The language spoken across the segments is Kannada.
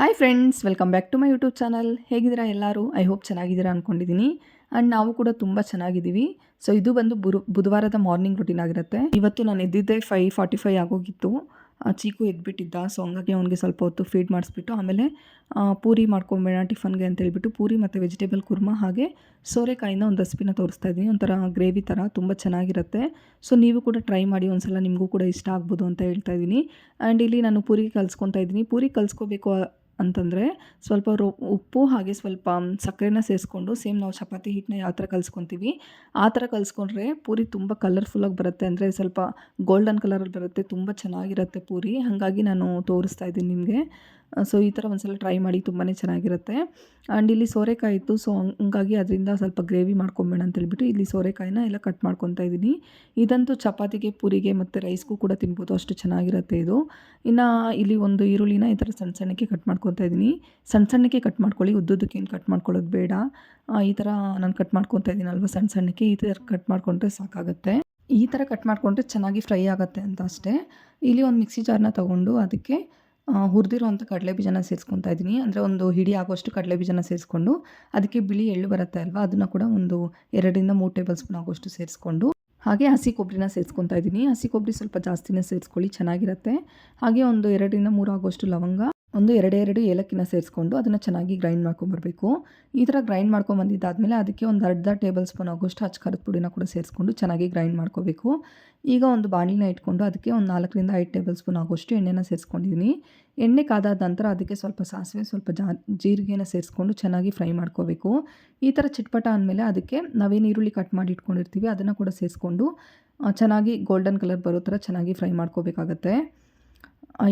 Hi friends welcome back to my YouTube channel ಹೇಗಿದ್ದೀರಾ ಎಲ್ಲರೂ? ಐ ಹೋಪ್ ಚೆನ್ನಾಗಿದ್ದೀರಾ ಅಂದ್ಕೊಂಡಿದ್ದೀನಿ ಆ್ಯಂಡ್ ನಾವು ಕೂಡ ತುಂಬ ಚೆನ್ನಾಗಿದ್ದೀವಿ. ಸೊ ಇದು ಬಂದು ಬುರು, ಬುಧವಾರದ ಮಾರ್ನಿಂಗ್ ರುಟೀನ್ ಆಗಿರುತ್ತೆ. ಇವತ್ತು ನಾನು ಎದ್ದಿದ್ದೆ ಫೈ ಫಾರ್ಟಿ ಫೈ ಆಗೋಗಿತ್ತು ಚೀಕು ಎದ್ಬಿಟ್ಟಿದ್ದ. ಸೊ ಹಂಗಾಗಿ ಅವನಿಗೆ ಸ್ವಲ್ಪ ಹೊತ್ತು ಫೀಡ್ ಮಾಡಿಸ್ಬಿಟ್ಟು, ಆಮೇಲೆ ಪೂರಿ ಮಾಡ್ಕೊಂಬೇಡ, ಟಿಫನ್ಗೆ ಅಂತ ಹೇಳ್ಬಿಟ್ಟು ಪೂರಿ ಮತ್ತು ವೆಜಿಟೇಬಲ್ ಕುರ್ಮಾ ಹಾಗೆ ಸೋರೆಕಾಯಿನ ಒಂದು ರೆಸಿಪಿನ ತೋರಿಸ್ತಾ ಇದ್ದೀನಿ. ಒಂಥರ ಗ್ರೇವಿ ಥರ ತುಂಬ ಚೆನ್ನಾಗಿರುತ್ತೆ. ಸೊ ನೀವು ಕೂಡ ಟ್ರೈ ಮಾಡಿ, ಒಂದ್ಸಲ ನಿಮಗೂ ಕೂಡ ಇಷ್ಟ ಆಗ್ಬೋದು ಅಂತ ಹೇಳ್ತಾ ಇದ್ದೀನಿ. ಆ್ಯಂಡ್ ಇಲ್ಲಿ ನಾನು ಪೂರಿ ಕಲ್ಸ್ಕೊತಾ ಇದ್ದೀನಿ. ಪೂರಿ ಕಲಿಸ್ಕೋಬೇಕು ಅಂತಂದರೆ ಸ್ವಲ್ಪ ರೊ, ಉಪ್ಪು ಹಾಗೆ ಸ್ವಲ್ಪ ಸಕ್ಕರೆನ ಸೇರಿಸ್ಕೊಂಡು ಸೇಮ್ ನಾವು ಚಪಾತಿ ಹಿಟ್ಟನ್ನ ಯಾವ ಥರ ಕಲಿಸ್ಕೊತೀವಿ, ಆ ಥರ ಕಲಿಸ್ಕೊಂಡ್ರೆ ಪೂರಿ ತುಂಬ ಕಲರ್ಫುಲ್ಲಾಗಿ ಬರುತ್ತೆ. ಅಂದರೆ ಸ್ವಲ್ಪ ಗೋಲ್ಡನ್ ಕಲರಲ್ಲಿ ಬರುತ್ತೆ, ತುಂಬ ಚೆನ್ನಾಗಿರುತ್ತೆ ಪೂರಿ. ಹಾಗಾಗಿ ನಾನು ತೋರಿಸ್ತಾ ಇದ್ದೀನಿ ನಿಮಗೆ. ಸೊ ಈ ಥರ ಒಂದ್ಸಲ ಟ್ರೈ ಮಾಡಿ ತುಂಬಾ ಚೆನ್ನಾಗಿರುತ್ತೆ. ಆ್ಯಂಡ್ ಇಲ್ಲಿ ಸೋರೆಕಾಯಿ ಇತ್ತು ಸೊ ಹಂಗಾಗಿ ಅದರಿಂದ ಸ್ವಲ್ಪ ಗ್ರೇವಿ ಮಾಡ್ಕೊಂಬೇಡ ಅಂತ ಹೇಳ್ಬಿಟ್ಟು ಇಲ್ಲಿ ಸೋರೆಕಾಯಿನ ಎಲ್ಲ ಕಟ್ ಮಾಡ್ಕೊತಾ ಇದ್ದೀನಿ. ಇದಂತೂ ಚಪಾತಿಗೆ, ಪೂರಿಗೆ ಮತ್ತು ರೈಸ್ಗೂ ಕೂಡ ತಿನ್ಬೋದು, ಅಷ್ಟು ಚೆನ್ನಾಗಿರುತ್ತೆ ಇದು. ಇನ್ನು ಇಲ್ಲಿ ಒಂದು ಈರುಳ್ಳಿನ ಈ ಥರ ಸಣ್ಣ ಸಣ್ಣಕ್ಕೆ ಕಟ್ ಮಾಡ್ಕೊತಾ ಇದ್ದೀನಿ. ಸಣ್ಣ ಸಣ್ಣಕ್ಕೆ ಕಟ್ ಮಾಡ್ಕೊಳ್ಳಿ ಉದ್ದುದಕ್ಕೇನು ಕಟ್ ಮಾಡ್ಕೊಳ್ಳೋದು ಬೇಡ. ಈ ಥರ ನಾನು ಕಟ್ ಮಾಡ್ಕೊತಾ ಇದ್ದೀನಲ್ವ ಸಣ್ಣ ಸಣ್ಣಕ್ಕೆ, ಈ ಥರ ಕಟ್ ಮಾಡಿಕೊಂಡ್ರೆ ಸಾಕಾಗುತ್ತೆ. ಈ ಥರ ಕಟ್ ಮಾಡಿಕೊಂಡ್ರೆ ಚೆನ್ನಾಗಿ ಫ್ರೈ ಆಗುತ್ತೆ ಅಂತ ಅಷ್ಟೇ. ಇಲ್ಲಿ ಒಂದು ಮಿಕ್ಸಿ ಜಾರ್ನ ತೊಗೊಂಡು ಅದಕ್ಕೆ ಹುರಿದಿರೋವಂಥ ಕಡಲೆ ಬೀಜನ ಸೇರಿಸ್ಕೊತಾ ಇದ್ದೀನಿ. ಅಂದರೆ ಒಂದು ಹಿಡಿ ಆಗೋಷ್ಟು ಕಡಲೆ ಬೀಜನ ಸೇರಿಸ್ಕೊಂಡು ಅದಕ್ಕೆ ಬಿಳಿ ಎಳ್ಳು ಬರುತ್ತೆ ಅಲ್ವಾ, ಅದನ್ನು ಕೂಡ ಒಂದು ಎರಡರಿಂದ ಮೂರು ಟೇಬಲ್ ಸ್ಪೂನ್ ಆಗೋಷ್ಟು ಸೇರಿಸ್ಕೊಂಡು ಹಾಗೆ ಹಸಿ ಕೊಬ್ಬರಿನ ಸೇರಿಸ್ಕೊತಾ ಇದ್ದೀನಿ. ಹಸಿ ಕೊಬ್ಬರಿ ಸ್ವಲ್ಪ ಜಾಸ್ತಿನೇ ಸೇರಿಸ್ಕೊಳ್ಳಿ, ಚೆನ್ನಾಗಿರುತ್ತೆ. ಹಾಗೆ ಒಂದು ಎರಡರಿಂದ ಮೂರು ಆಗೋಷ್ಟು ಲವಂಗ. ಒಂದು ಎರಡೇ ಎರಡು ಏಲಕ್ಕಿನ ಸೇರಿಸ್ಕೊಂಡು ಅದನ್ನು ಚೆನ್ನಾಗಿ ಗ್ರೈಂಡ್ ಮಾಡ್ಕೊಂಬರ್ಬೇಕು. ಈ ಥರ ಗ್ರೈಂಡ್ ಮಾಡ್ಕೊಂಬಂದಿದ್ದಾದಮೇಲೆ ಅದಕ್ಕೆ ಒಂದು ಅರ್ಧ ಟೇಬಲ್ ಸ್ಪೂನ್ ಆಗೋಷ್ಟು ಹಚ್ಚ ಕರದ ಪುಡಿನ ಕೂಡ ಸೇರಿಸ್ಕೊಂಡು ಚೆನ್ನಾಗಿ ಗ್ರೈಂಡ್ ಮಾಡ್ಕೋಬೇಕು. ಈಗ ಒಂದು ಬಾಣಿನ ಇಟ್ಕೊಂಡು ಅದಕ್ಕೆ ಒಂದು ನಾಲ್ಕರಿಂದ ಐದು ಟೇಬಲ್ ಸ್ಪೂನ್ ಆಗೋಷ್ಟು ಎಣ್ಣೆನ ಸೇರಿಸ್ಕೊಂಡಿದ್ದೀನಿ ಎಣ್ಣೆ ಕಾದಾದ ನಂತರ ಅದಕ್ಕೆ ಸ್ವಲ್ಪ ಸಾಸಿವೆ, ಸ್ವಲ್ಪ ಜಾ, ಜೀರಿಗೆನ ಸೇರಿಸ್ಕೊಂಡು ಚೆನ್ನಾಗಿ ಫ್ರೈ ಮಾಡ್ಕೋಬೇಕು. ಈ ಥರ ಚಿಟ್ಪಟ ಅಂದಮೇಲೆ ಅದಕ್ಕೆ ನಾವೇನು ಈರುಳ್ಳಿ ಕಟ್ ಮಾಡಿ ಇಟ್ಕೊಂಡಿರ್ತೀವಿ, ಅದನ್ನು ಕೂಡ ಸೇರಿಸ್ಕೊಂಡು ಚೆನ್ನಾಗಿ ಗೋಲ್ಡನ್ ಕಲರ್ ಬರೋ ಥರ ಚೆನ್ನಾಗಿ ಫ್ರೈ ಮಾಡ್ಕೋಬೇಕಾಗತ್ತೆ.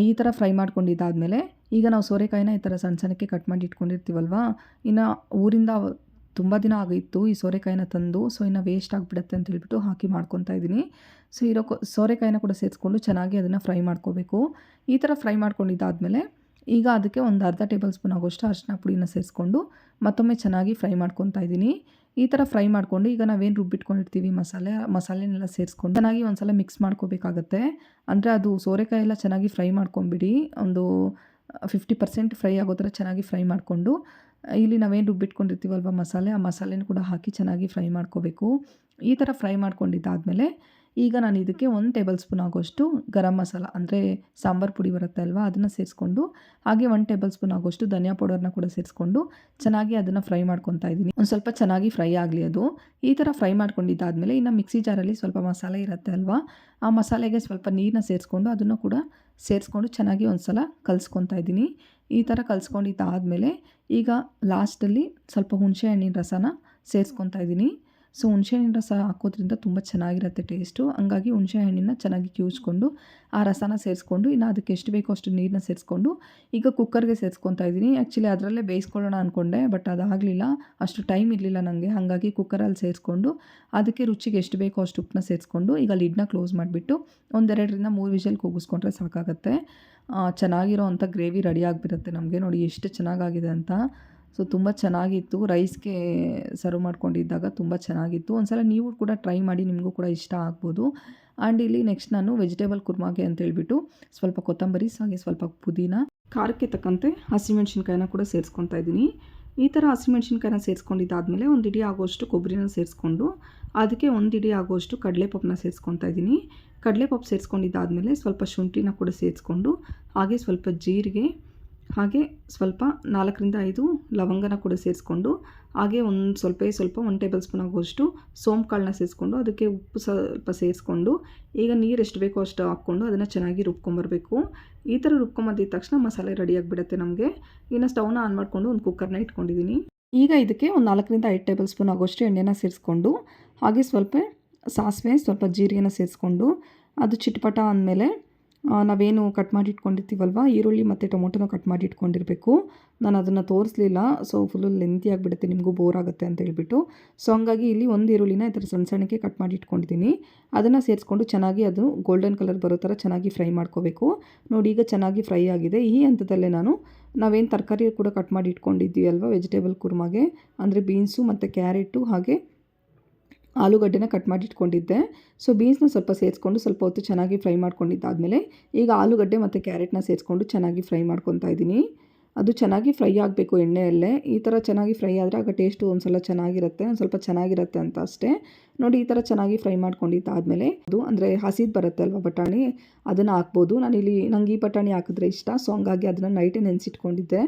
ಈ ಥರ ಫ್ರೈ ಮಾಡ್ಕೊಂಡಿದ್ದಾದಮೇಲೆ ಈಗ ನಾವು ಸೋರೆಕಾಯಿನ ಈ ಥರ ಸಣ್ಣ ಸಣ್ಣಕ್ಕೆ ಕಟ್ ಮಾಡಿ ಇಟ್ಕೊಂಡಿರ್ತೀವಲ್ವಾ? ಇನ್ನು ಊರಿಂದ ತುಂಬ ದಿನ ಆಗಿತ್ತು ಈ ಸೋರೆಕಾಯಿನ ತಂದು, ಸೊ ಇನ್ನು ವೇಸ್ಟ್ ಆಗಿಬಿಡುತ್ತೆ ಅಂತ ಹೇಳ್ಬಿಟ್ಟು ಹಾಕಿ ಮಾಡ್ಕೊತಾ ಇದ್ದೀನಿ. ಸೊ ಇರೋ ಸೋರೆಕಾಯಿನ ಕೂಡ ಸೇರಿಸ್ಕೊಂಡು ಚೆನ್ನಾಗಿ ಅದನ್ನು ಫ್ರೈ ಮಾಡ್ಕೋಬೇಕು. ಈ ಥರ ಫ್ರೈ ಮಾಡ್ಕೊಂಡಿದ್ದಾದಮೇಲೆ ಈಗ ಅದಕ್ಕೆ ಒಂದು ಅರ್ಧ ಟೇಬಲ್ ಸ್ಪೂನ್ ಆಗೋಷ್ಟು ಅರಿಶಿನ ಪುಡಿನ ಸೇರಿಸ್ಕೊಂಡು ಮತ್ತೊಮ್ಮೆ ಚೆನ್ನಾಗಿ ಫ್ರೈ ಮಾಡ್ಕೊತಾ ಇದ್ದೀನಿ. ಈ ಥರ ಫ್ರೈ ಮಾಡಿಕೊಂಡು ಈಗ ನಾವೇನು ರುಬ್ಬಿಟ್ಕೊಂಡಿರ್ತೀವಿ, ಮಸಾಲೆ, ಮಸಾಲೆನೆಲ್ಲ ಸೇರಿಸ್ಕೊಂಡು ಚೆನ್ನಾಗಿ ಒಂದ್ಸಲ ಮಿಕ್ಸ್ ಮಾಡ್ಕೋಬೇಕಾಗತ್ತೆ. ಅಂದರೆ ಅದು ಸೋರೆಕಾಯಿ ಎಲ್ಲ ಚೆನ್ನಾಗಿ ಫ್ರೈ ಮಾಡ್ಕೊಂಬಿಡಿ. ಒಂದು ಫಿಫ್ಟಿ ಪರ್ಸೆಂಟ್ ಫ್ರೈ ಆಗೋ ಥರ ಚೆನ್ನಾಗಿ ಫ್ರೈ ಮಾಡಿಕೊಂಡು, ಇಲ್ಲಿ ನಾವೇನು ರುಬ್ಬಿಟ್ಕೊಂಡಿರ್ತೀವಲ್ವ ಮಸಾಲೆ, ಆ ಮಸಾಲೆನೂ ಕೂಡ ಹಾಕಿ ಚೆನ್ನಾಗಿ ಫ್ರೈ ಮಾಡ್ಕೋಬೇಕು. ಈ ಥರ ಫ್ರೈ ಮಾಡ್ಕೊಂಡಿದ್ದಾದಮೇಲೆ ಈಗ ನಾನು ಇದಕ್ಕೆ ಒಂದು ಟೇಬಲ್ ಸ್ಪೂನ್ ಆಗೋಷ್ಟು ಗರಂ ಮಸಾಲ, ಅಂದರೆ ಸಾಂಬಾರು ಪುಡಿ ಬರುತ್ತೆ ಅಲ್ವಾ, ಅದನ್ನು ಸೇರಿಸ್ಕೊಂಡು, ಹಾಗೆ ಒಂದು ಟೇಬಲ್ ಸ್ಪೂನ್ ಆಗೋಷ್ಟು ಧನಿಯಾ ಪೌಡರ್ನ ಕೂಡ ಸೇರಿಸ್ಕೊಂಡು ಚೆನ್ನಾಗಿ ಅದನ್ನು ಫ್ರೈ ಮಾಡ್ಕೊತಾ ಇದ್ದೀನಿ. ಒಂದು ಸ್ವಲ್ಪ ಚೆನ್ನಾಗಿ ಫ್ರೈ ಆಗಲಿ ಅದು. ಈ ಥರ ಫ್ರೈ ಮಾಡ್ಕೊಂಡಿದ್ದಾದಮೇಲೆ ಇನ್ನು ಮಿಕ್ಸಿ ಜಾರಲ್ಲಿ ಸ್ವಲ್ಪ ಮಸಾಲೆ ಇರುತ್ತೆ ಅಲ್ವಾ, ಆ ಮಸಾಲೆಗೆ ಸ್ವಲ್ಪ ನೀರನ್ನ ಸೇರಿಸ್ಕೊಂಡು ಅದನ್ನು ಕೂಡ ಸೇರಿಸ್ಕೊಂಡು ಚೆನ್ನಾಗಿ ಒಂದು ಸಲ ಕಲಿಸ್ಕೊತಾ ಇದ್ದೀನಿ. ಈ ಥರ ಕಲಿಸ್ಕೊಂಡಿದ್ದಾದಮೇಲೆ ಈಗ ಲಾಸ್ಟಲ್ಲಿ ಸ್ವಲ್ಪ ಹುಣಸೆ ಹಣ್ಣಿನ ರಸನ ಸೇರಿಸ್ಕೊತಾ ಇದ್ದೀನಿ. ಸೊ ಹುಣಸೆ ಹಣ್ಣಿನ ರಸ ಹಾಕೋದ್ರಿಂದ ತುಂಬ ಚೆನ್ನಾಗಿರುತ್ತೆ ಟೇಸ್ಟು ಹಂಗಾಗಿ ಹುಣಸೆಹಣ್ಣಿನ ಚೆನ್ನಾಗಿ ಕ್ಯೂಸ್ಕೊಂಡು ಆ ರಸನ ಸೇರಿಸ್ಕೊಂಡು ಇನ್ನು ಅದಕ್ಕೆ ಎಷ್ಟು ಬೇಕೋ ಅಷ್ಟು ನೀರನ್ನ ಸೇರಿಸ್ಕೊಂಡು ಈಗ ಕುಕ್ಕರ್ಗೆ ಸೇರಿಸ್ಕೊತಾ ಇದ್ದೀನಿ. ಆ್ಯಕ್ಚುಲಿ ಅದರಲ್ಲೇ ಬೇಯಿಸ್ಕೊಳ್ಳೋಣ ಅಂದ್ಕೊಂಡೆ ಬಟ್ ಅದಾಗಲಿಲ್ಲ ಅಷ್ಟು ಟೈಮ್ ಇರಲಿಲ್ಲ ನನಗೆ ಹಾಗಾಗಿ ಕುಕ್ಕರಲ್ಲಿ ಸೇರಿಸ್ಕೊಂಡು ಅದಕ್ಕೆ ರುಚಿಗೆ ಎಷ್ಟು ಬೇಕೋ ಅಷ್ಟು ಉಪ್ಪನ್ನ ಸೇರಿಸ್ಕೊಂಡು ಈಗ ಲಿಡ್ನ ಕ್ಲೋಸ್ ಮಾಡಿಬಿಟ್ಟು ಒಂದೆರಡರಿಂದ ಮೂರು ವಿಷಲ್ ಕೂಗಿಸ್ಕೊಂಡ್ರೆ ಸಾಕಾಗತ್ತೆ. ಚೆನ್ನಾಗಿರೋ ಅಂಥ ಗ್ರೇವಿ ರೆಡಿ ಆಗಿಬಿಡುತ್ತೆ ನಮಗೆ. ನೋಡಿ ಎಷ್ಟು ಚೆನ್ನಾಗಾಗಿದೆ ಅಂತ. ಸೊ, ತುಂಬ ಚೆನ್ನಾಗಿತ್ತು. ರೈಸ್ಗೆ ಸರ್ವ್ ಮಾಡ್ಕೊಂಡಿದ್ದಾಗ ತುಂಬ ಚೆನ್ನಾಗಿತ್ತು. ಒಂದ್ಸಲ ನೀವು ಕೂಡ ಟ್ರೈ ಮಾಡಿ, ನಿಮಗೂ ಕೂಡ ಇಷ್ಟ ಆಗ್ಬೋದು. ಆ್ಯಂಡ್ ಇಲ್ಲಿ ನೆಕ್ಸ್ಟ್ ನಾನು ವೆಜಿಟೇಬಲ್ ಕುರ್ಮಾಗೆ ಅಂತ ಹೇಳಿಬಿಟ್ಟು ಸ್ವಲ್ಪ ಕೊತ್ತಂಬರಿ, ಹಾಗೆ ಸ್ವಲ್ಪ ಪುದೀನ, ಖಾರಕ್ಕೆ ತಕ್ಕಂತೆ ಹಸಿಮೆಣ್ಸಿನ್ಕಾಯಿನ ಕೂಡ ಸೇರಿಸ್ಕೊತಾ ಇದ್ದೀನಿ. ಈ ಥರ ಹಸಿಮೆಣ್ಸಿನ್ಕಾಯಿನ ಸೇರಿಸ್ಕೊಂಡಿದ್ದಾದಮೇಲೆ ಒಂದು ಇಡಿ ಆಗೋಷ್ಟು ಕೊಬ್ಬರಿನ ಸೇರಿಸ್ಕೊಂಡು ಅದಕ್ಕೆ ಒಂದು ಇಡಿ ಆಗೋಷ್ಟು ಕಡಲೆಪಪ್ಪನ್ನ ಸೇರಿಸ್ಕೊತಾ ಇದ್ದೀನಿ. ಕಡಲೆಪಪ್ಪು ಸೇರಿಸ್ಕೊಂಡಿದ್ದಾದಮೇಲೆ ಸ್ವಲ್ಪ ಶುಂಠಿನ ಕೂಡ ಸೇರಿಸ್ಕೊಂಡು, ಹಾಗೆ ಸ್ವಲ್ಪ ಜೀರಿಗೆ ಹಾಗೆ ಸ್ವಲ್ಪ ನಾಲ್ಕರಿಂದ ಐದು ಲವಂಗನ ಕೂಡ ಸೇರಿಸ್ಕೊಂಡು, ಹಾಗೆ ಒಂದು ಸ್ವಲ್ಪ ಸ್ವಲ್ಪ ಒಂದು ಟೇಬಲ್ ಸ್ಪೂನ್ ಆಗುವಷ್ಟು ಸೋಂಪು ಕಾಳನ್ನ ಸೇರಿಸ್ಕೊಂಡು, ಅದಕ್ಕೆ ಉಪ್ಪು ಸ್ವಲ್ಪ ಸೇರಿಸ್ಕೊಂಡು, ಈಗ ನೀರು ಎಷ್ಟು ಬೇಕೋ ಅಷ್ಟು ಹಾಕ್ಕೊಂಡು ಅದನ್ನು ಚೆನ್ನಾಗಿ ರುಬ್ಕೊಂಬರ್ಬೇಕು. ಈ ಥರ ರುಬ್ಕೊಂಬಂದಿದ ತಕ್ಷಣ ಮಸಾಲೆ ರೆಡಿ ಆಗಿಬಿಡುತ್ತೆ ನಮಗೆ. ಇನ್ನು ಸ್ಟವ್ನ ಆನ್ ಮಾಡಿಕೊಂಡು ಒಂದು ಕುಕ್ಕರ್ನ ಇಟ್ಕೊಂಡಿದ್ದೀನಿ ಈಗ ಇದಕ್ಕೆ ಒಂದು ನಾಲ್ಕರಿಂದ ಐದು ಟೇಬಲ್ ಸ್ಪೂನ್ ಆಗೋಷ್ಟು ಎಣ್ಣೆನ ಸೇರಿಸ್ಕೊಂಡು, ಹಾಗೆ ಸ್ವಲ್ಪ ಸಾಸಿವೆ, ಸ್ವಲ್ಪ ಜೀರಿಗೆನ ಸೇರಿಸ್ಕೊಂಡು, ಅದು ಚಿಟಪಟ ಅಂದಮೇಲೆ ನಾವೇನು ಕಟ್ ಮಾಡಿ ಇಟ್ಕೊಂಡಿರ್ತೀವಲ್ವ ಈರುಳ್ಳಿ ಮತ್ತು ಟೊಮೊಟೊನ ಕಟ್ ಮಾಡಿ ಇಟ್ಕೊಂಡಿರಬೇಕು ನಾನು ಅದನ್ನು ತೋರಿಸ್ಲಿಲ್ಲ. ಸೊ ಫುಲ್ಲು ಲೆಂತಿ ಆಗಿಬಿಡುತ್ತೆ, ನಿಮಗೂ ಬೋರ್ ಆಗುತ್ತೆ ಅಂತ ಹೇಳ್ಬಿಟ್ಟು. ಸೊ ಹಂಗಾಗಿ ಇಲ್ಲಿ ಒಂದು ಈರುಳ್ಳಿನ ಈ ಥರ ಸಣ್ಣ ಸಣ್ಣಕ್ಕೆ ಕಟ್ ಮಾಡಿ ಇಟ್ಕೊಂಡಿದ್ದೀನಿ ಅದನ್ನು ಸೇರಿಸ್ಕೊಂಡು ಚೆನ್ನಾಗಿ ಅದು ಗೋಲ್ಡನ್ ಕಲರ್ ಬರೋ ಥರ ಚೆನ್ನಾಗಿ ಫ್ರೈ ಮಾಡ್ಕೋಬೇಕು. ನೋಡಿ, ಈಗ ಚೆನ್ನಾಗಿ ಫ್ರೈ ಆಗಿದೆ. ಈ ಹಂತದಲ್ಲೇ ನಾನು ನಾವೇನು ತರಕಾರಿ ಕೂಡ ಕಟ್ ಮಾಡಿ ಇಟ್ಕೊಂಡಿದ್ದೀವಿ ಅಲ್ವಾ? ವೆಜಿಟೇಬಲ್ ಕುರ್ಮಾಗೆ, ಅಂದರೆ ಬೀನ್ಸು ಮತ್ತು ಕ್ಯಾರೆಟು ಹಾಗೆ ಆಲೂಗಡ್ಡೆನ ಕಟ್ ಮಾಡಿ ಇಟ್ಕೊಂಡಿದ್ದೆ ಸೊ ಬೀನ್ಸ್ನ ಸ್ವಲ್ಪ ಸೇರಿಸ್ಕೊಂಡು ಸ್ವಲ್ಪ ಹೊತ್ತು ಚೆನ್ನಾಗಿ ಫ್ರೈ ಮಾಡ್ಕೊಂಡಿದ್ದಾದಮೇಲೆ ಈಗ ಆಲೂಗಡ್ಡೆ ಮತ್ತು ಕ್ಯಾರೆಟ್ನ ಸೇರಿಸ್ಕೊಂಡು ಚೆನ್ನಾಗಿ ಫ್ರೈ ಮಾಡ್ಕೊತಾ ಇದ್ದೀನಿ. ಅದು ಚೆನ್ನಾಗಿ ಫ್ರೈ ಆಗಬೇಕು ಎಣ್ಣೆಯಲ್ಲೇ. ಈ ಥರ ಚೆನ್ನಾಗಿ ಫ್ರೈ ಆದರೆ ಆಗ ಟೇಸ್ಟು ಒಂದು ಸಲ ಚೆನ್ನಾಗಿರುತ್ತೆ, ಒಂದು ಸ್ವಲ್ಪ ಚೆನ್ನಾಗಿರುತ್ತೆ ಅಂತ ಅಷ್ಟೇ. ನೋಡಿ, ಈ ಥರ ಚೆನ್ನಾಗಿ ಫ್ರೈ ಮಾಡ್ಕೊಂಡಿದ್ದಾದಮೇಲೆ ಅದು ಅಂದರೆ ಹಸಿದು ಬರುತ್ತೆ ಅಲ್ವಾ ಬಟಾಣಿ? ಅದನ್ನು ಹಾಕ್ಬೋದು. ನಾನಿಲ್ಲಿ ನಂಗೆ ಈ ಬಟಾಣಿ ಹಾಕಿದ್ರೆ ಇಷ್ಟ, ಸೊ ಹಂಗಾಗಿ ಅದನ್ನು ನೈಟೇ ನೆನೆಸಿಟ್ಕೊಂಡಿದ್ದೆ.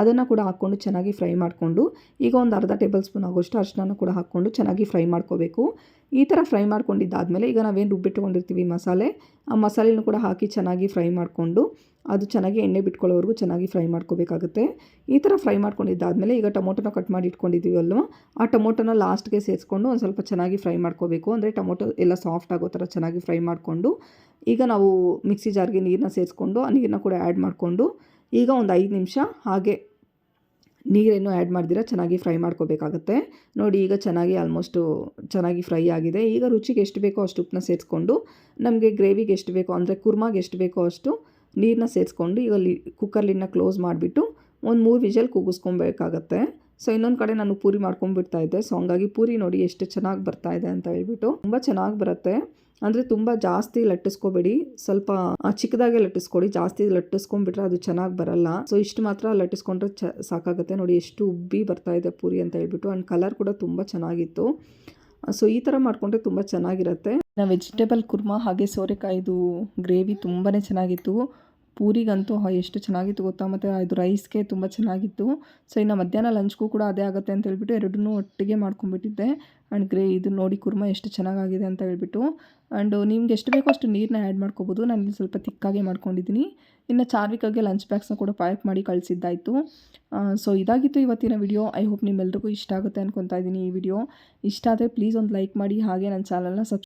ಅದನ್ನು ಕೂಡ ಹಾಕ್ಕೊಂಡು ಚೆನ್ನಾಗಿ ಫ್ರೈ ಮಾಡಿಕೊಂಡು, ಈಗ ಒಂದು ಅರ್ಧ ಟೇಬಲ್ ಸ್ಪೂನ್ ಆಗೋಷ್ಟು ಅರಿಶಿನ ಕೂಡ ಹಾಕ್ಕೊಂಡು ಚೆನ್ನಾಗಿ ಫ್ರೈ ಮಾಡ್ಕೋಬೇಕು. ಈ ಥರ ಫ್ರೈ ಮಾಡ್ಕೊಂಡಿದ್ದಾದಮೇಲೆ ಈಗ ನಾವೇನು ರುಬ್ಬಿಟ್ಕೊಂಡಿರ್ತೀವಿ ಮಸಾಲೆ, ಆ ಮಸಾಲೆನೂ ಕೂಡ ಹಾಕಿ ಚೆನ್ನಾಗಿ ಫ್ರೈ ಮಾಡಿಕೊಂಡು, ಅದು ಚೆನ್ನಾಗಿ ಎಣ್ಣೆ ಬಿಟ್ಕೊಳ್ಳೋವರೆಗೂ ಚೆನ್ನಾಗಿ ಫ್ರೈ ಮಾಡ್ಕೋಬೇಕಾಗುತ್ತೆ. ಈ ಥರ ಫ್ರೈ ಮಾಡ್ಕೊಂಡಿದ್ದಾದಮೇಲೆ ಈಗ ಟೊಮೊಟೊನ ಕಟ್ ಮಾಡಿ ಇಟ್ಕೊಂಡಿದ್ದೀವಿ ಅಲ್ವ ಆ ಟೊಮೊಟೊನ ಲಾಸ್ಟ್ಗೆ ಸೇರಿಸ್ಕೊಂಡು ಒಂದು ಸ್ವಲ್ಪ ಚೆನ್ನಾಗಿ ಫ್ರೈ ಮಾಡ್ಕೋಬೇಕು. ಅಂದರೆ ಟೊಮೊಟೊ ಎಲ್ಲ ಸಾಫ್ಟ್ ಆಗೋ ಥರ ಚೆನ್ನಾಗಿ ಫ್ರೈ ಮಾಡಿಕೊಂಡು, ಈಗ ನಾವು ಮಿಕ್ಸಿ ಜಾರ್ಗೆ ನೀರನ್ನ ಸೇರಿಸ್ಕೊಂಡು, ಆ ನೀರನ್ನ ಕೂಡ ಆ್ಯಡ್ ಮಾಡಿಕೊಂಡು, ಈಗ ಒಂದು ಐದು ನಿಮಿಷ ಹಾಗೆ ನೀರೇನು ಆ್ಯಡ್ ಮಾಡಿದಿರ ಚೆನ್ನಾಗಿ ಫ್ರೈ ಮಾಡ್ಕೋಬೇಕಾಗತ್ತೆ. ನೋಡಿ ಈಗ ಚೆನ್ನಾಗಿ ಆಲ್ಮೋಸ್ಟು ಚೆನ್ನಾಗಿ ಫ್ರೈ ಆಗಿದೆ. ಈಗ ರುಚಿಗೆ ಎಷ್ಟು ಬೇಕೋ ಅಷ್ಟು ಉಪ್ಪನ್ನ ಸೇರಿಸ್ಕೊಂಡು, ನಮಗೆ ಗ್ರೇವಿಗೆ ಎಷ್ಟು ಬೇಕೋ, ಅಂದರೆ ಕುರ್ಮಾಗೆ ಎಷ್ಟು ಬೇಕೋ ಅಷ್ಟು ನೀರನ್ನ ಸೇರಿಸ್ಕೊಂಡು, ಈಗ ಲಿ ಕುಕ್ಕರ್ ಲಿಡ್ನ ಕ್ಲೋಸ್ ಮಾಡಿಬಿಟ್ಟು, ಒಂದು ಮೂರು ವಿಷಲ್ ಕೂಗಿಸ್ಕೊಬೇಕಾಗತ್ತೆ. ಸೊ ಇನ್ನೊಂದು ಕಡೆ ನಾನು ಪೂರಿ ಮಾಡ್ಕೊಂಡ್ಬಿಡ್ತಾ ಇದ್ದೆ. ಸೊ ಹಂಗಾಗಿ ಪೂರಿ ನೋಡಿ ಎಷ್ಟು ಚೆನ್ನಾಗಿ ಬರ್ತಾ ಇದೆ ಅಂತ ಹೇಳ್ಬಿಟ್ಟು. ತುಂಬ ಚೆನ್ನಾಗಿ ಬರುತ್ತೆ. ಅಂದರೆ ತುಂಬ ಜಾಸ್ತಿ ಲಟ್ಟಿಸ್ಕೋಬೇಡಿ. ಸ್ವಲ್ಪ ಚಿಕ್ಕದಾಗೆ ಲಟ್ಟಿಸ್ಕೊಡಿ. ಜಾಸ್ತಿ ಲಟ್ಟಿಸ್ಕೊಂಡ್ಬಿಟ್ರೆ ಅದು ಚೆನ್ನಾಗಿ ಬರಲ್ಲ. ಸೊ ಇಷ್ಟು ಮಾತ್ರ ಲಟ್ಟಿಸ್ಕೊಂಡ್ರೆ ಚ, ಸಾಕಾಗುತ್ತೆ. ನೋಡಿ ಎಷ್ಟು ಉಬ್ಬಿ ಬರ್ತಾ ಇದೆ ಪೂರಿ ಅಂತ ಹೇಳ್ಬಿಟ್ಟು. ಆ್ಯಂಡ್ ಕಲರ್ ಕೂಡ ತುಂಬ ಚೆನ್ನಾಗಿತ್ತು. ಸೊ ಈ ಥರ ಮಾಡಿಕೊಂಡ್ರೆ ತುಂಬ ಚೆನ್ನಾಗಿರುತ್ತೆ. ವೆಜಿಟೇಬಲ್ ಕುರ್ಮಾ ಹಾಗೆ ಸೋರೆಕಾಯಿದು ಗ್ರೇವಿ ತುಂಬಾ ಚೆನ್ನಾಗಿತ್ತು. ಪೂರಿಗಂತೂ ಎಷ್ಟು ಚೆನ್ನಾಗಿತ್ತು ಗೊತ್ತಾ? ಮತ್ತು ಇದು ರೈಸ್ಗೆ ತುಂಬ ಚೆನ್ನಾಗಿತ್ತು. ಸೊ ಇನ್ನು ಮಧ್ಯಾಹ್ನ ಲಂಚ್ಗೂ ಕೂಡ ಅದೇ ಆಗುತ್ತೆ ಅಂತ ಹೇಳ್ಬಿಟ್ಟು ಎರಡನ್ನೂ ಒಟ್ಟಿಗೆ ಮಾಡ್ಕೊಂಡ್ಬಿಟ್ಟಿದ್ದೆ. ಆ್ಯಂಡ್ ಗ್ರೇ, ಇದು ನೋಡಿ ಕುರ್ಮಾ ಎಷ್ಟು ಚೆನ್ನಾಗಾಗಿದೆ ಅಂತ ಹೇಳ್ಬಿಟ್ಟು. ಆ್ಯಂಡ್ ನಿಮ್ಗೆ ಎಷ್ಟು ಬೇಕೋ ಅಷ್ಟು ನೀರನ್ನ ಆ್ಯಡ್ ಮಾಡ್ಕೋಬೋದು. ನಾನು ಇಲ್ಲಿ ಸ್ವಲ್ಪ ತಿಕ್ಕಾಗೆ ಮಾಡ್ಕೊಂಡಿದ್ದೀನಿ. ಇನ್ನು ಚಾರ್ವಿಕಾಗೆ ಲಂಚ್ ಬ್ಯಾಗ್ಸ್ನ ಕೂಡ ಪ್ಯಾಕ್ ಮಾಡಿ ಕಳಿಸಿದ್ದಾಯಿತು. ಸೊ ಇದಾಗಿತ್ತು ಇವತ್ತಿನ ವಿಡಿಯೋ ಐ ಹೋಪ್ ನಿಮ್ಮೆಲ್ರಿಗೂ ಇಷ್ಟ ಆಗುತ್ತೆ ಅನ್ಕೊತಾ ಇದ್ದೀನಿ ಈ ವಿಡಿಯೋ ಇಷ್ಟ ಆದರೆ ಪ್ಲೀಸ್ ಒಂದು ಲೈಕ್ ಮಾಡಿ. ಹಾಗೆ ನನ್ನ ಚಾನಲ್ನ ಸಬ್ಸ್